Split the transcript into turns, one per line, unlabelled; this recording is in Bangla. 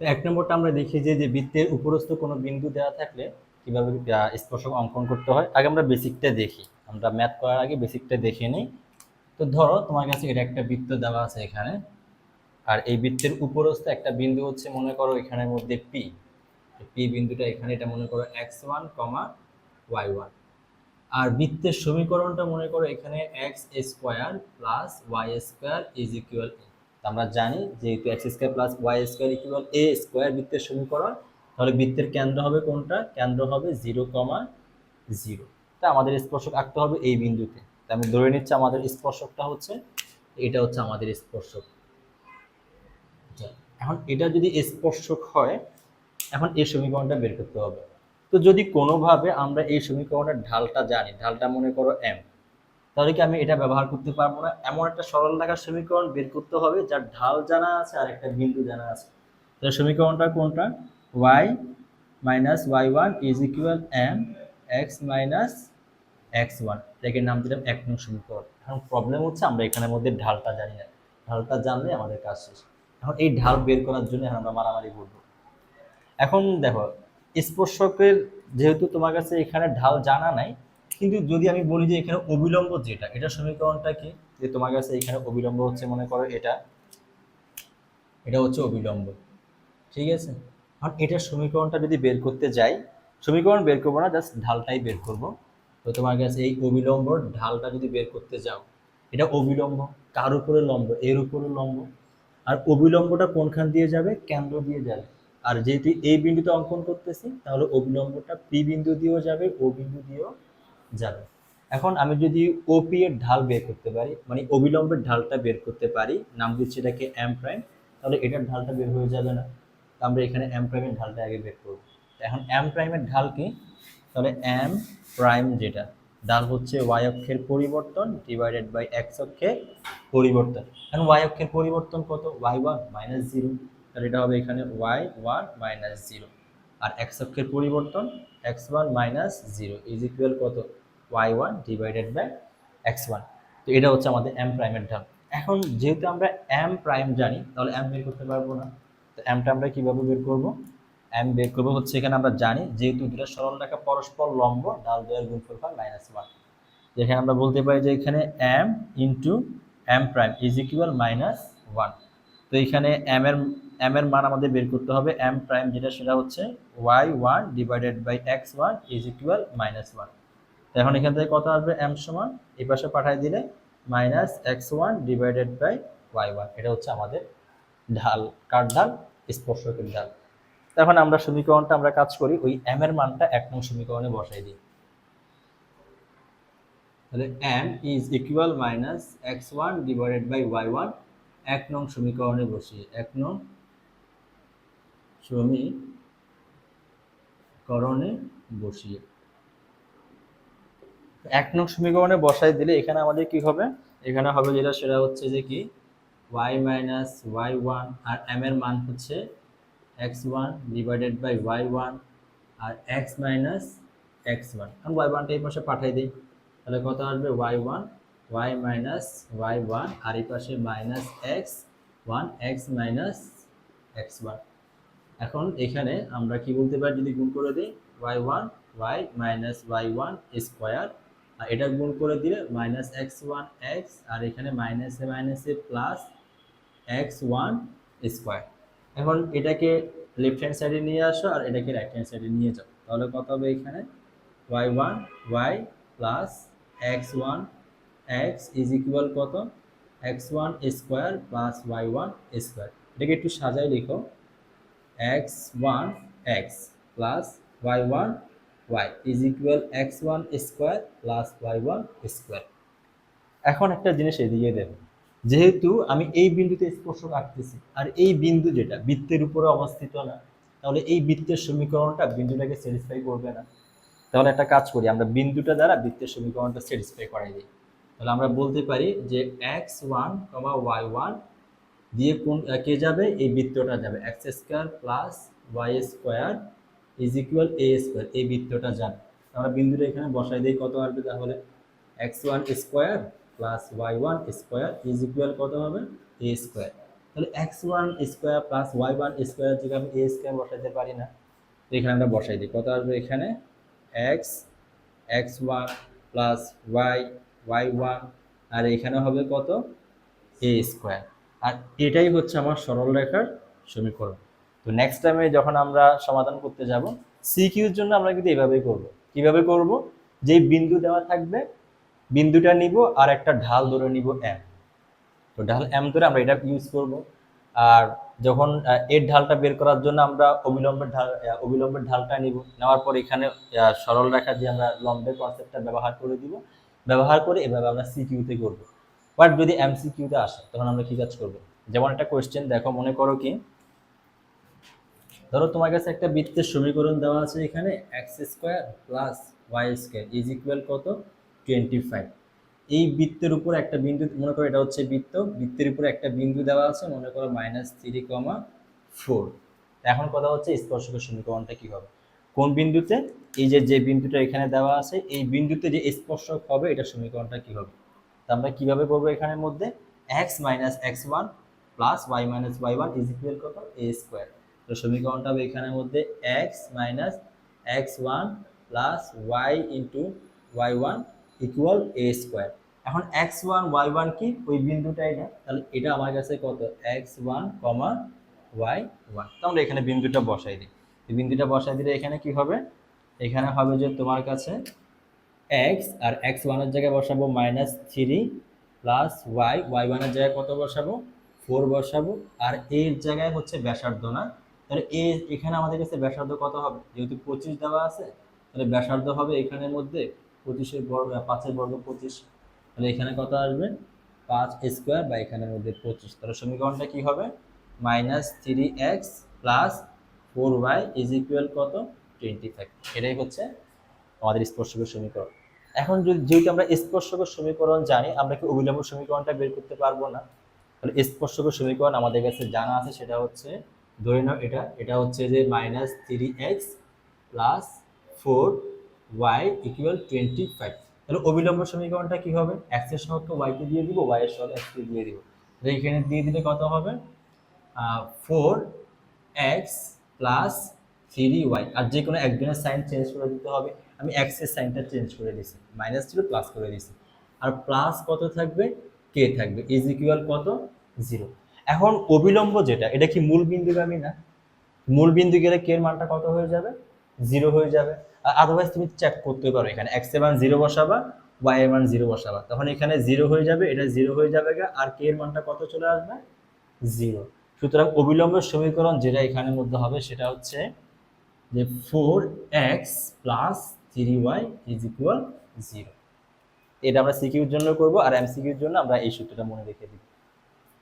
এক নম্বরটা আমরা দেখি যে যে বৃত্তের উপরস্থ কোনো বিন্দু দেওয়া থাকলে কীভাবে স্পর্শক অঙ্কন করতে হয়? আগে আমরা বেসিকটা দেখি। আমরা ম্যাথ করার আগে বেসিকটা দেখে নিই। তো ধরো, তোমার কাছে এটা একটা বৃত্ত দেওয়া আছে এখানে। আর এই বৃত্তের উপরস্থ একটা বিন্দু হচ্ছে, মনে করো, এখানের মধ্যে পি পি বিন্দুটা এখানে, এটা মনে করো X one comma Y one আর বৃত্তের সমীকরণটা মনে করো এখানে X square plus Y square is equal আমরা জানি যেহেতু X square plus Y square equal A square বৃত্তের সমীকরণ তাহলে বৃত্তের কেন্দ্র হবে কোনটা? কেন্দ্র হবে জিরো কমা জিরো তা আমাদের স্পর্শক আঁকতে হবে এই বিন্দুতে। তা আমি ধরে নিচ্ছি আমাদের স্পর্শকটা হচ্ছে এটা হচ্ছে আমাদের স্পর্শক। আচ্ছা, এখন এটা যদি স্পর্শক হয় এখন এই সমীকরণটা বের করতে হবে। তো যদি কোনোভাবে আমরা এই সমীকরণের ঢালটা জানি ঢালটা মনে করো এম তাহলে কি আমি এটা ব্যবহার করতে পারব না। এমন একটা সরল রেখার সমীকরণ বের করতে হবে, যার ঢাল জানা আছে আর একটা বিন্দু জানা আছে। তাহলে সমীকরণটা কোনটা? Y minus Y one is equal M X minus X one এটাকে নাম দিলাম এক নং সমীকরণ। এখন প্রবলেম হচ্ছে আমরা এখানের মধ্যে ঢালটা জানি না। ঢালটা জানলে আমাদের কাজ শেষ। এখন এই ঢাল বের করার জন্য এখন আমরা মারামারি করব। এখন দেখো, স্পর্শকের যেহেতু তোমার কাছে এখানে ঢাল জানা নাই কিন্তু যদি আমি বলি যে এখানে অবিলম্ব যেটা, এটা সমীকরণটা কি? যে তোমার কাছে এখানে অবিলম্ব হচ্ছে মনে করো এটা। এটা হচ্ছে অবিলম্ব। ঠিক আছে? এখন এটার সমীকরণটা যদি বের করতে যাই, সমীকরণ বের করব না জাস্ট ঢালটাই বের করব। তো তোমার কাছে এই অবিলম্বর ঢালটা যদি বের করতে যাও, এটা অবিলম্ব, কার উপরে লম্ব? এর উপরে লম্ব। আর অবিলম্বটা কোনখান দিয়ে যাবে? কেন্দ্র দিয়ে যাবে। আর যেহেতু এই বিন্দুতে অঙ্কন করতেছি, তাহলে অবিলম্বটা পি বিন্দু দিয়েও যাবে, ও বিন্দু দিয়েও যাবে। এখন আমি যদি ওপি এর ঢাল বের করতে পারি মানে অবিলম্বের ঢালটা বের করতে পারি, নাম দিচ্ছি এটাকে এম প্রাইম তাহলে এটার ঢালটা বের হয়ে যাবে না। তো আমরা এখানে এম প্রাইমের ঢালটা আগে বের করব। এখন এম প্রাইমের ঢাল কি? তাহলে এম প্রাইম যেটা, ঢাল হচ্ছে ওয়াই অক্ষের পরিবর্তন ডিভাইডেড বাই এক্স অক্ষের পরিবর্তন। এখন ওয়াই অক্ষের পরিবর্তন কত? ওয়াই ওয়ান মাইনাস জিরো তাহলে এটা হবে এখানে ওয়াই ওয়ান মাইনাস জিরো আর এক্স অক্ষের পরিবর্তন X one minus zero is equal কত? Y one divided by X one তো এটা হচ্ছে আমাদের এম প্রাইমের ঢাল এখন যেহেতু আমরা এম প্রাইম জানি, তাহলে এম বের করতে পারব না। তো এমটা আমরা কীভাবে বের করব? এম বের করব হচ্ছে এখানে আমরা জানি যেহেতু দুটো সরল রেখা পরস্পর লম্ব, ডাল দুয়ের গুণফল হয় মাইনাস আমরা বলতে পারি যে এখানে M into M prime is equal minus one তো এখানে এম এর এম এর মান আমাদের বের করতে হবে। এম প্রাইম যেটা সেটা হচ্ছে Y one divided by X one is equal minus one এখন এখান থেকে কত আসবে? এম সমান, এই পাশে পাঠিয়ে দিলে minus X one divided by Y one এটা হচ্ছে আমাদের ঢাল, কার ঢাল? স্পর্শকের ঢাল। তো এখন আমরা সমীকরণটা আমরা কাজ করি, ওই এম এর মানটা এক নং সমীকরণে বসাই দিই। তাহলে M is equal minus X one divided by Y one এক নং সমীকরণে বসিয়ে, এক নং সমীকরণে বসিয়ে। এক নং সমীকরণে বসাই দিলে এখানে আমাদের কি হবে? এখানে হবে যেটা, সেটা হচ্ছে যে কি? ওয়াই মাইনাস ওয়াই ওয়ান আর এম এর মান হচ্ছে X one divided by Y one R X minus X one আমি ওয়াই ওয়ানটা এই পাশে পাঠাই দিই। তাহলে কত আসবে? Y one Y minus Y one আর এই পাশে minus X one X minus X one এখন এখানে আমরা কি বলতে পারি? যদি গুণ করে দিই Y one Y minus Y one square এটা গুণ করে দিলে মাইনাস এক্স ওয়ান এক্স আর এখানে মাইনাসে মাইনাসে প্লাস এক্স ওয়ান স্কোয়ার এখন এটাকে লেফট হ্যান্ড সাইডে নিয়ে আসো আর এটাকে রাইট হ্যান্ড সাইডে নিয়ে যাও। তাহলে কত হবে এখানে? Y one Y plus X one X is equal কত? X one square plus Y one square এটাকে একটু সাজাই লিখো। X one X plus Y one Y is equal X one square plus Y one square এখন একটা জিনিস এদিকে দেব যেহেতু আমি এই বিন্দুতে স্পর্শক আঁকতেছি আর এই বিন্দু যেটা বৃত্তের উপরে অবস্থিত না, তাহলে এই বৃত্তের সমীকরণটা বিন্দুটাকে স্যাটিসফাই করবে না। তাহলে একটা কাজ করি, আমরা বিন্দুটা দ্বারা বৃত্তের সমীকরণটা স্যাটিসফাই করাই দিই। তাহলে আমরা বলতে পারি যে X one comma Y one দিয়ে কোন, কে যাবে? এই বৃত্তটা যাবে। X square plus Y square is equal A square এই বৃত্তটা যাবে আমরা বিন্দুটা এখানে বসাই দিই, কত আসবে তাহলে? X one square plus Y one square is equal কত হবে? এ স্কোয়ার তাহলে X one square plus Y one square জায়গায় আমি এ স্কোয়ার বসাইতে পারি না এখানে আমরা বসাই দিই। কত আসবে এখানে? X X one plus Y Y one আর এখানে হবে কত? এ স্কোয়ার আর এটাই হচ্ছে আমার সরল রেখার সমীকরণ। তো নেক্সট টাইমে যখন আমরা সমাধান করতে যাব সি কিউর জন্য আমরা কিন্তু এভাবেই করব। কীভাবে করব? যে বিন্দু দেওয়া থাকবে, বিন্দুটা নিব আর একটা ঢাল ধরে নিব এম তো ঢাল এম ধরে আমরা এটা ইউজ করব। আর যখন এর ঢালটা বের করার জন্য আমরা অবিলম্বের ঢাল অবিলম্বের ঢালটা নিব। নেওয়ার পর এখানে সরল রেখা দিয়ে আমরা লম্বের কনসেপ্টটা ব্যবহার করে দিব। ব্যবহার করে এভাবে আমরা সিকিউতে করব। বাট যদি এম এমসিকিউতে আসে, তখন আমরা কি কাজ করব? যেমন একটা কোয়েশ্চেন দেখো মনে করো কি ধরো তোমার কাছে একটা বৃত্তের সমীকরণ দেওয়া আছে এখানে X square plus Y square is equal কত? টোয়েন্টি ফাইভ এই বৃত্তের উপর একটা বিন্দু, মনে করো এটা হচ্ছে বৃত্ত, বৃত্তের উপর একটা বিন্দু দেওয়া আছে, মনে করো মাইনাস থ্রি কমা ফোর এখন কথা হচ্ছে স্পর্শকের সমীকরণটা কি হবে? কোন বিন্দুতে? এই যে যে বিন্দুটা এখানে দেওয়া আছে, এই বিন্দুতে যে স্পর্শক হবে, এটা সমীকরণটা কি হবে? তা আমরা কীভাবে করব এখানের মধ্যে? X minus X one plus Y minus Y one is equal কত? এ স্কোয়ার তো সমীকরণটা হবে এখানের মধ্যে X minus X one plus Y into Y one equal A square এখন এক্স ওয়ান ওয়াই ওয়ান কি? ওই বিন্দুটাই না। তাহলে এটা আমার কাছে কত? X one comma Y one তো আমরা এখানে বিন্দুটা বসাই দিই। এই বিন্দুটা বসাই দিলে এখানে কি হবে? এখানে হবে যে তোমার কাছে এক্স আর এক্স ওয়ানের জায়গায় বসাবো minus three plus Y Y ওয়ানের জায়গায় কত বসাবো? ফোর বসাবো। আর এর জায়গায় হচ্ছে ব্যাসার্ধ না। তাহলে এ এখানে আমাদের কাছে ব্যাসার্ধ কত হবে? যেহেতু পঁচিশ দেওয়া আছে, তাহলে ব্যাসার্ধ হবে এখানের মধ্যে পঁচিশের বর্গ, পাঁচের বর্গ পঁচিশ। তাহলে এখানে কত আসবে? পাঁচ স্কোয়ার বা এখানের মধ্যে পঁচিশ। তাহলে সমীকরণটা কি হবে? Minus three x plus four y is equal কত? Twenty five. এটাই হচ্ছে আমাদের স্পর্শকের সমীকরণ। এখন যদি, যেহেতু আমরা স্পর্শকের সমীকরণ জানি, আমরা কি অবিলম্ব সমীকরণটা বের করতে পারব না? তাহলে স্পর্শকের সমীকরণ আমাদের কাছে জানা আছে, সেটা হচ্ছে ধরে নাও এটা এটা হচ্ছে যে minus three x plus four y equal twenty five তাহলে অবিলম্ব সমীকরণটা কি হবে? এক্সের সহগকে ওয়াইকে দিয়ে দিব ওয়াই এর সহগ এক্সকে দিয়ে দিব। তাহলে এখানে দিয়ে দিলে কত হবে? Four x plus three y আর যে কোনো একজনের সাইন চেঞ্জ করে দিতে হবে। আমি এক্সের সাইনটা চেঞ্জ করে দিছি। মাইনাস ছিল প্লাস করে দিছি। আর প্লাস কত থাকবে? কে থাকবে। ইজ ইকুয়াল কত? জিরো এখন অবিলম্ব যেটা, এটা কি মূল বিন্দু বিন্দুগামী না মূল বিন্দু গেলে কে এর মানটা কত হয়ে যাবে? জিরো হয়ে যাবে। আর আদারওয়াইজ তুমি চেক করতে পারো এখানে এক্সের মান জিরো বসাবা ওয়াই এর মান জিরো বসাবা। তখন এখানে জিরো হয়ে যাবে, এটা জিরো হয়ে যাবে আর কে এর মানটা কত চলে আসবে? জিরো সুতরাং অবিলম্বের সমীকরণ যেটা এখানের মধ্যে হবে, সেটা হচ্ছে যে four x plus three y is equal zero এটা আমরা সিকিউর জন্য করব, আর এমসিকিউর জন্য আমরা এই সূত্রটা মনে রেখে দিই